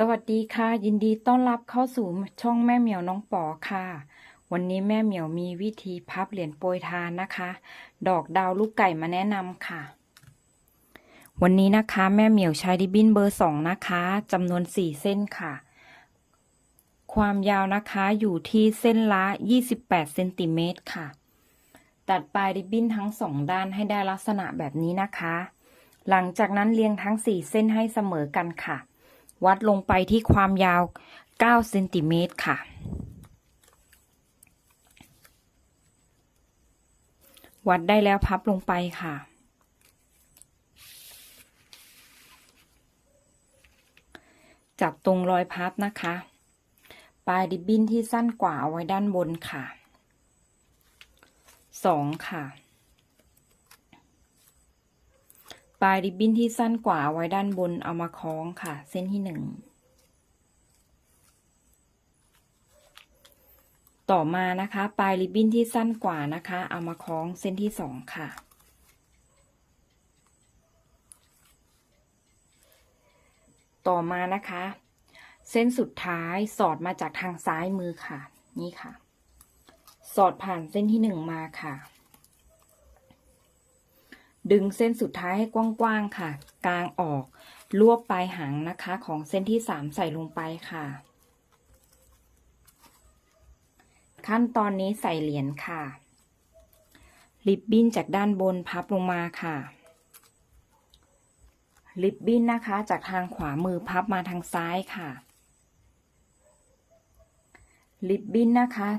สวัสดีค่ะ ยินดีต้อนรับเข้าสู่ช่องแม่เหมียวน้องปอค่ะ วันนี้แม่เหมียวมีวิธีพับเหรียญโปรยทานนะคะ ดอกดาวลูกไก่มาแนะนำค่ะ วันนี้นะคะแม่เหมียวใช้ดิบบินเบอร์สองนะคะจำนวนสี่เส้นค่ะ ความยาวนะคะอยู่ที่เส้นละ 28เซนติเมตรค่ะ ตัดปลายริบบิ้นทั้งสองด้านให้ได้ลักษณะแบบนี้นะคะ หลังจากนั้นเรียงทั้งสี่เส้นให้เสมอกันค่ะ วัดลงไปที่ความยาว9เซนติเมตรค่ะ วัดได้แล้วพับลงไปค่ะ จับตรงรอยพับนะคะ ปลายดิบบิ้นที่สั้นกว่าเอาไว้ด้านบนค่ะสองค่ะ ปลายริบบิ้นที่สั้นกว่าไว้ด้านบนเอามาคล้องค่ะ เส้นที่หนึ่งต่อมานะคะ ปลายริบบิ้นที่สั้นกว่านะคะ เอามาคล้องเส้นที่สองค่ะ ต่อมานะคะ เส้นสุดท้ายสอดมาจากทางซ้ายมือค่ะ นี่ค่ะ สอดผ่านเส้นที่หนึ่งมาค่ะ ดึงเส้นสุดท้ายให้กว้างๆค่ะ กลางออกรวบปลายหางนะคะ ของเส้นที่สามใส่ลงไปค่ะ ขั้นตอนนี้ใส่เหรียญค่ะ ริบบิ้นจากด้านบนพับลงมาค่ะ ริบบิ้นนะคะจากทางขวามือพับมาทางซ้ายค่ะ ริบบิ้นนะคะ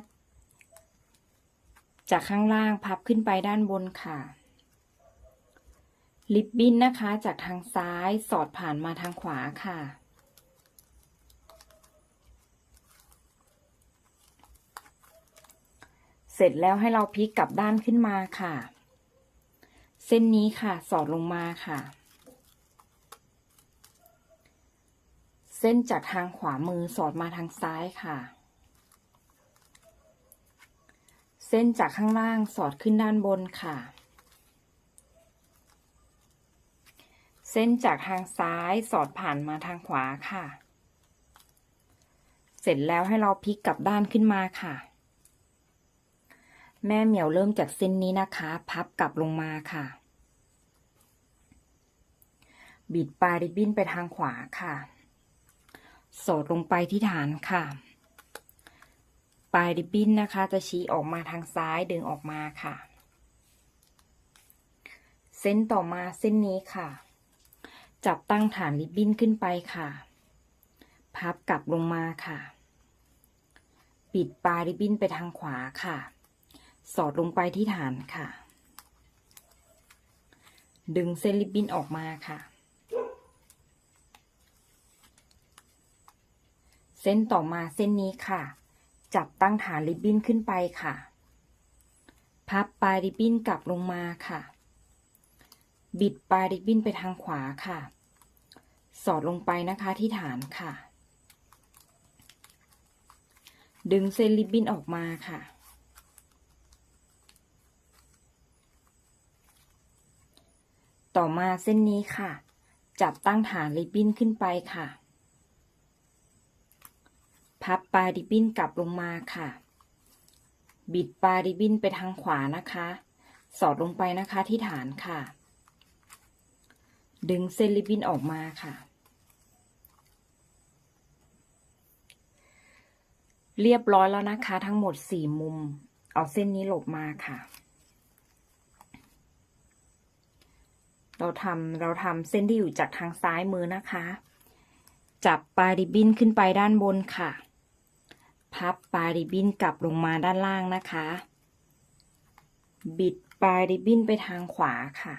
จากข้างล่างพับขึ้นไปด้านบนค่ะ ลิปบิ้นนะคะจากทางซ้ายสอดผ่านมาทางขวาค่ะ เสร็จแล้วให้เราพลิกกลับด้านขึ้นมาค่ะ เส้นนี้ค่ะสอดลงมาค่ะ เส้นจากทางขวามือสอดมาทางซ้ายค่ะ เส้นจากข้างล่างสอดขึ้นด้านบนค่ะ เส้นจากทางซ้ายสอดผ่านมาทางขวาค่ะ เสร็จแล้วให้เราพลิกกลับด้านขึ้นมาค่ะ แม่เหมียวเริ่มจากเส้นนี้นะคะ พับกลับลงมาค่ะ บิดปลายริบบิ้นไปทางขวาค่ะ สอดลงไปที่ฐานค่ะ ปลายริบบิ้นนะคะ จะชี้ออกมาทางซ้ายดึงออกมาค่ะ เส้นต่อมาเส้นนี้ค่ะ จับตั้งฐานริบบิ้นขึ้นไปค่ะ พับกลับลงมาค่ะ ปิดปลายริบบิ้นไปทางขวาค่ะ สอดลงไปที่ฐานค่ะ ดึงเส้นริบบิ้นออกมาค่ะ เส้นต่อมาเส้นนี้ค่ะ จับตั้งฐานริบบิ้นขึ้นไปค่ะ พับปลายริบบิ้นกลับลงมาค่ะ บิดปลายริบบิ้นไปทางขวาค่ะ สอดลงไปนะคะที่ฐานค่ะ ดึงเส้นริบบิ้นออกมาค่ะ ต่อมาเส้นนี้ค่ะ จับตั้งฐานริบบิ้นขึ้นไปค่ะ พับปลายริบบิ้นกลับลงมาค่ะ บิดปลายริบบิ้นไปทางขวานะคะ สอดลงไปนะคะที่ฐานค่ะ ดึงเส้นริบบิ้นออกมาค่ะ เรียบร้อยแล้วนะคะ ทั้งหมดสี่มุม เอาเส้นนี้หลบมาค่ะ เราทำเราทำเส้นที่อยู่จากทางซ้ายมือนะคะ จับปลายริบบิ้นขึ้นไปด้านบนค่ะ พับปลายริบบิ้นกลับลงมาด้านล่างนะคะ บิดปลายริบบิ้นไปทางขวาค่ะ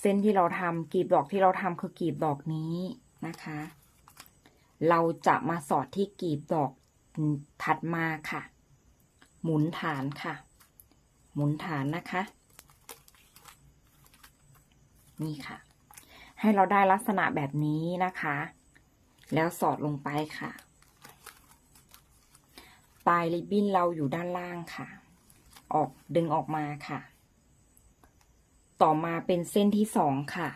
เส้นที่เราทำกลีบดอกที่เราทำคือกลีบดอกนี้นะคะ เราจะมาสอดที่กลีบดอกถัดมาค่ะ หมุนฐานค่ะ หมุนฐานนะคะ นี่ค่ะ ให้เราได้ลักษณะแบบนี้นะคะ แล้วสอดลงไปค่ะ ปลายริบบิ้นเราอยู่ด้านล่างค่ะ ออกดึงออกมาค่ะ ต่อมาเป็นเส้นที่สองค่ะ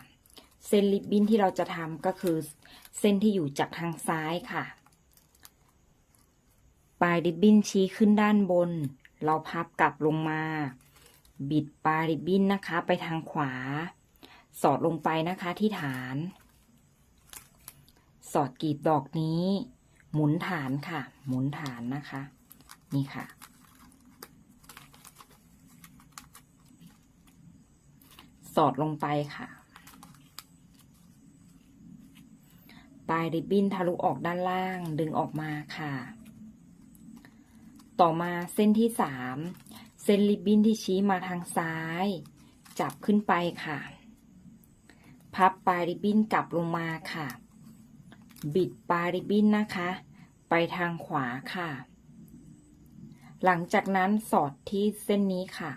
เส้นริบบิ้นที่เราจะทำก็คือเส้นที่อยู่จากทางซ้ายค่ะ ปลายริบบิ้นชี้ขึ้นด้านบน เราพับกลับลงมา บิดปลายริบบิ้นนะคะไปทางขวา สอดลงไปนะคะที่ฐาน สอดกรีบดอกนี้ หมุนฐานค่ะ หมุนฐานนะคะ นี่ค่ะ สอดลงไปค่ะ ปลายริบบิ้นทะลุออกด้านล่างดึงออกมาค่ะ ต่อมาเส้นที่สามเส้นริบบิ้นที่ชี้มาทางซ้าย จับขึ้นไปค่ะ พับปลายริบบิ้นกลับลงมาค่ะ บิดปลายริบบิ้นนะคะ ไปทางขวาค่ะ หลังจากนั้นสอดที่เส้นนี้ค่ะ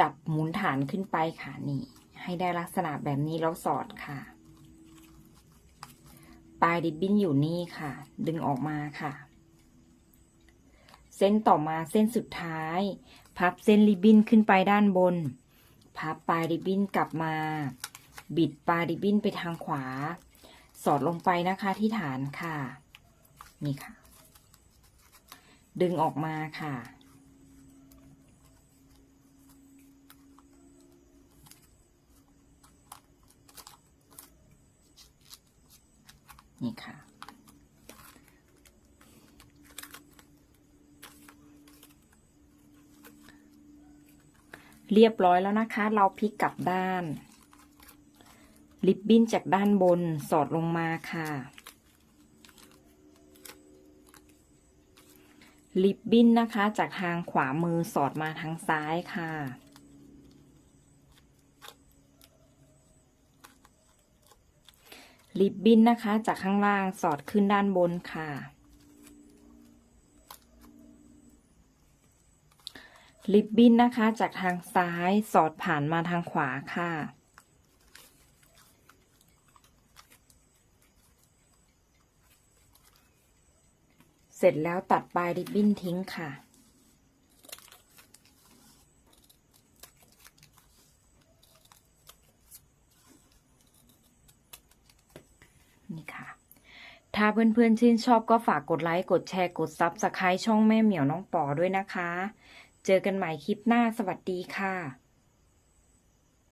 จับหมุนฐานขึ้นไปค่ะนี่ ให้ได้ลักษณะแบบนี้แล้วสอดค่ะ ปลายริบบิ้นอยู่นี่ค่ะ ดึงออกมาค่ะ เส้นต่อมาเส้นสุดท้าย พับเส้นริบบิ้นขึ้นไปด้านบน พับปลายริบบิ้นกลับมา บิดปลายริบบิ้นไปทางขวา สอดลงไปนะคะที่ฐานค่ะ นี่ค่ะ ดึงออกมาค่ะ นี่ค่ะ เรียบร้อยแล้วนะคะ เราพลิกกลับด้าน ลิบบิ้นจากด้านบนสอดลงมาค่ะ ลิบบิ้นนะคะจากทางขวามือสอดมาทางซ้ายค่ะ ลิบบิ้นนะคะ จากข้างล่างสอดขึ้นด้านบนค่ะ ลิบบิ้นนะคะ จากทางซ้ายสอดผ่านมาทางขวาค่ะ เสร็จแล้วตัดปลายริบบิ้นทิ้งค่ะ นี่ค่ะ ถ้าเพื่อนๆชื่นชอบก็ฝากกดไลค์ กดแชร์ กดซับสไครต์ช่องแม่เหมียวน้องปอด้วยนะคะ เจอกันใหม่คลิปหน้า สวัสดีค่ะ